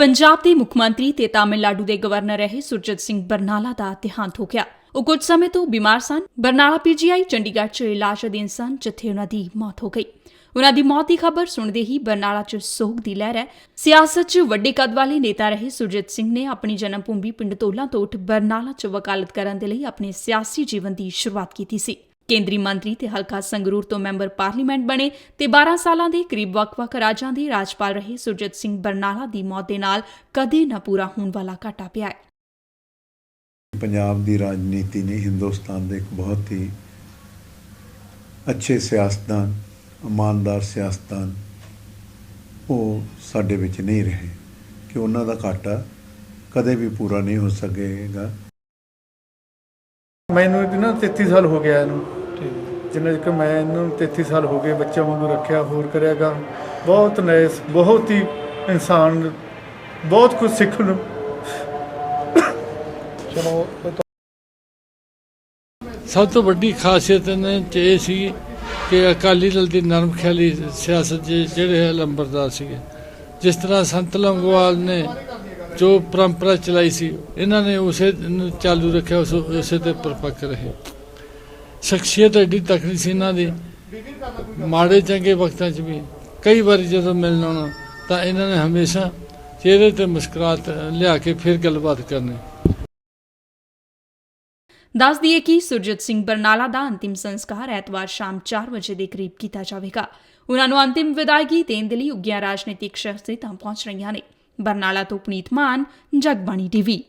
ਪੰਜਾਬ ਦੇ ਮੁੱਖ ਮੰਤਰੀ ਤੇ ਤਾਮਿਲਨਾਡੂ ਦੇ ਗਵਰਨਰ ਰਹੇ ਸੁਰਜੀਤ ਸਿੰਘ ਬਰਨਾਲਾ ਦਾ ਦੇਹਾਂਤ ਹੋ ਗਿਆ। ਉਹ ਕੁਝ ਸਮੇਂ ਤੋਂ ਬਿਮਾਰ ਸਨ। ਬਰਨਾਲਾ ਪੀਜੀਆਈ, ਚੰਡੀਗੜ੍ਹ 'ਚ ਇਲਾਜ ਅਧੀਨ ਸਨ, ਜਿੱਥੇ ਉਹਨਾਂ ਦੀ ਮੌਤ ਹੋ ਗਈ। ਉਹਨਾਂ ਦੀ ਮੌਤ ਦੀ ਖਬਰ ਸੁਣਦੇ ਹੀ ਬਰਨਾਲਾ 'ਚ ਸੋਗ ਦੀ ਲਹਿਰ ਹੈ। ਸਿਆਸਤ 'ਚ ਵੱਡੇ ਕਦ ਵਾਲੇ ਨੇਤਾ ਰਹੇ ਸੁਰਜੀਤ ਸਿੰਘ ਨੇ ਆਪਣੀ ਜਨਮ ਭੂਮੀ ਪਿੰਡ ਤੋਲਾ ਤੋਂ ਉੱਠ ਬਰਨਾਲਾ 'ਚ ਵਕਾਲਤ ਕਰਨ ਦੇ ਲਈ ਆਪਣੇ ਸਿਆਸੀ ਜੀਵਨ ਦੀ ਸ਼ੁਰੂਆਤ ਕੀਤੀ ਸੀ। ਕੇਂਦਰੀ ਮੰਤਰੀ ਤੇ ਹਲਕਾ ਸੰਗਰੂਰ ਤੋਂ ਮੈਂਬਰ ਪਾਰਲੀਮੈਂਟ ਬਣੇ ਤੇ 12 ਸਾਲਾਂ ਦੇ ਕਰੀਬ ਵੱਖ-ਵੱਖ ਰਾਜਾਂ ਦੇ ਰਾਜਪਾਲ ਰਹੇ ਸੁਰਜੀਤ ਸਿੰਘ ਬਰਨਾਲਾ ਦੀ ਮੌਤ ਦੇ ਨਾਲ ਕਦੇ ਨਾ ਪੂਰਾ ਹੋਣ ਵਾਲਾ ਘਾਟਾ ਪਿਆ ਹੈ। ਪੰਜਾਬ ਦੀ ਰਾਜਨੀਤੀ ਨੇ ਹਿੰਦੁਸਤਾਨ ਦੇ ਇੱਕ ਬਹੁਤ ਹੀ ਅੱਛੇ ਸਿਆਸਤਦਾਨ ਇਮਾਨਦਾਰ ਸਿਆਸਤਦਾਨ ਉਹ ਸਾਡੇ ਵਿੱਚ ਨਹੀਂ ਰਹੇ ਕਿ ਉਹਨਾਂ ਦਾ ਘਾਟਾ ਕਦੇ ਵੀ ਪੂਰਾ ਨਹੀਂ ਹੋ ਸਕੇਗਾ। ਮੈਨੂੰ ਇਹਦੇ ਨਾ 33 ਸਾਲ ਹੋ ਗਿਆ ਇਹਨੂੰ। ਜਿੰਨਾ ਚਿਰ ਮੈਂ ਇਹਨੂੰ 33 ਸਾਲ ਹੋ ਗਏ ਬੱਚਾ ਵਾਂਗੂ ਰੱਖਿਆ ਹੋਰ ਕਰਿਆਗਾ ਬਹੁਤ ਨੈਸ ਬਹੁਤ ਹੀ ਇਨਸਾਨ ਬਹੁਤ ਕੁਝ ਸਿੱਖਣ ਨੂੰ। ਚਲੋ ਸਭ ਤੋਂ ਵੱਡੀ ਖਾਸੀਅਤ ਇਹਨਾਂ 'ਚ ਇਹ ਸੀ ਕਿ ਅਕਾਲੀ ਦਲ ਦੀ ਨਰਮ ਖਿਆਲੀ ਸਿਆਸਤ ਜਿਹੜੇ ਹੈ ਲੰਬਰਦਾਰ ਸੀਗੇ। ਜਿਸ ਤਰ੍ਹਾਂ ਸੰਤ ਲੰਗੋਵਾਲ ਨੇ ਜੋ ਪਰੰਪਰਾ ਚਲਾਈ ਸੀ ਇਹਨਾਂ ਨੇ ਉਸੇ ਨੂੰ ਚਾਲੂ ਰੱਖਿਆ ਉਸ ਉਸੇ ਤੇ ਪਰਪੱਕ ਰਹੇ। ਸ਼ਖਸੀਅਤ ਐਡੀ ਤਕੜੀ ਸੀ ਇਹਨਾਂ ਦੀ। ਮਾੜੇ ਚੰਗੇ ਵਕਤਾਂ 'ਚ ਵੀ। ਕਈ ਵਾਰੀ ਜਦੋਂ ਮਿਲਣ ਆਉਣਾ, ਤਾਂ ਇਹਨਾਂ ਨੇ ਹਮੇਸ਼ਾ ਚਿਹਰੇ ਤੇ ਮੁਸਕਰਾਹਟ ਲਿਆ ਕੇ ਫਿਰ ਗੱਲਬਾਤ ਕਰਨੀ। ਦੱਸ ਦਈਏ ਕਿ ਸੁਰਜੀਤ ਸਿੰਘ ਬਰਨਾਲਾ ਦਾ ਅੰਤਿਮ ਸੰਸਕਾਰ ਐਤਵਾਰ ਸ਼ਾਮ 4 ਵਜੇ ਦੇ ਕਰੀਬ ਕੀਤਾ ਜਾਵੇਗਾ। ਉਹਨਾਂ ਨੂੰ ਅੰਤਿਮ ਵਿਦਾਇਗੀ ਦੇਣ ਦੇ ਲਈ ਉੱਗੀਆਂ ਰਾਜਨੀਤਿਕ ਸ਼ਖਸੀਅਤਾਂ ਪਹੁੰਚ ਰਹੀਆਂ ਨੇ। ਬਰਨਾਲਾ ਤੋਂ ਪੁਨੀਤ ਮਾਨ, ਜਗਬਾਣੀ ਟੀਵੀ।